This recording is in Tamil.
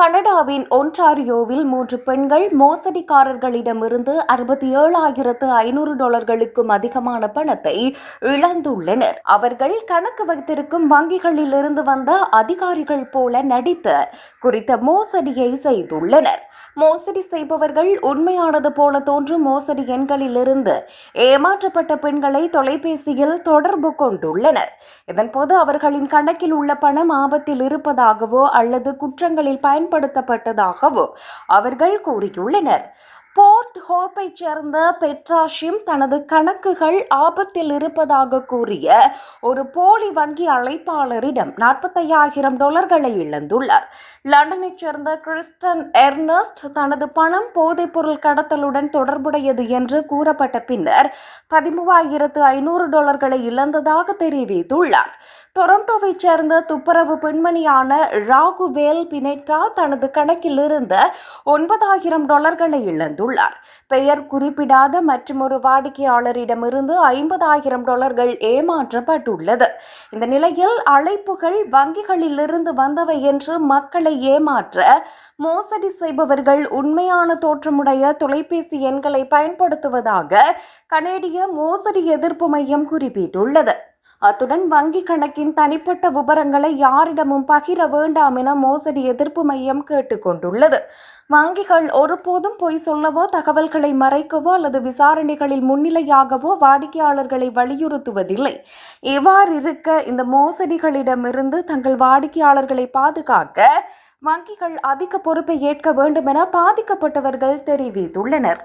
கனடாவின் ஒன்டாரியோவில் மூன்று பெண்கள் மோசடிக்காரர்களிடமிருந்து அறுபத்தி ஏழாயிரத்து ஐநூறு டாலர்களுக்கும் அதிகமான பணத்தை இழந்துள்ளனர். அவர்கள் கணக்கு வைத்திருக்கும் வங்கிகளில் இருந்து வந்த அதிகாரிகள் போல நடித்து குறித்த மோசடியை செய்துள்ளனர். மோசடி செய்பவர்கள் உண்மையானது போல தோன்றும் மோசடி எண்களிலிருந்து ஏமாற்றப்பட்ட பெண்களை தொலைபேசியில் தொடர்பு கொண்டுள்ளனர். இதன்போது அவர்களின் கணக்கில் உள்ள பணம் ஆபத்தில் இருப்பதாகவோ அல்லது குற்றங்களில் பயன் பயன்படுத்தப்பட்டதாகவோ அவர்கள் கூறியுள்ளனர். போர்ட் ஹோப்பைச் சேர்ந்த பெட்ராஷிம் தனது கணக்குகள் ஆபத்தில் இருப்பதாக கூறிய ஒரு போலி வங்கி அழைப்பாளரிடம் நாற்பத்தையாயிரம் டாலர்களை இழந்துள்ளார். லண்டனைச் சேர்ந்த கிறிஸ்டன் எர்னஸ்ட் தனது பணம் போதைப்பொருள் கடத்தலுடன் தொடர்புடையது என்று கூறப்பட்ட பின்னர் பதிமூவாயிரத்து ஐநூறு டாலர்களை இழந்ததாக தெரிவித்துள்ளார். டொரண்டோவைச் சேர்ந்த துப்புரவு பெண்மணியான ராகுவேல் பினெட்டா தனது கணக்கில் இருந்த ஒன்பதாயிரம் டாலர்களை இழந்துள்ளார் பெயர் குறிப்பிடாத மற்றொரு வாடிக்கையாளரிடமிருந்து ஐம்பதாயிரம் டாலர்கள் ஏமாற்றப்பட்டுள்ளது. இந்த நிலையில் அழைப்புகள் வங்கிகளிலிருந்து வந்தவை என்று மக்களை ஏமாற்ற மோசடி செய்பவர்கள் உண்மையான தோற்றமுடைய தொலைபேசி எண்களை பயன்படுத்துவதாக கனேடிய மோசடி எதிர்ப்பு மையம் குறிப்பிட்டுள்ளது. அத்துடன் வங்கிக் கணக்கின் தனிப்பட்ட விவரங்களை யாரிடமும் பகிர வேண்டாம் என மோசடி எதிர்ப்பு மையம் கேட்டுக்கொண்டுள்ளது வங்கிகள் ஒருபோதும் பொய் சொல்லவோ தகவல்களை மறைக்கவோ அல்லது விசாரணைகளில் முன்னிலையாகவோ வாடிக்கையாளர்களை வலியுறுத்துவதில்லை. இவ்வாறு இருக்க இந்த மோசடிகளிடமிருந்து தங்கள் வாடிக்கையாளர்களை பாதுகாக்க வங்கிகள் அதிக பொறுப்பை ஏற்க வேண்டும் என பாதிக்கப்பட்டவர்கள் தெரிவித்துள்ளனர்.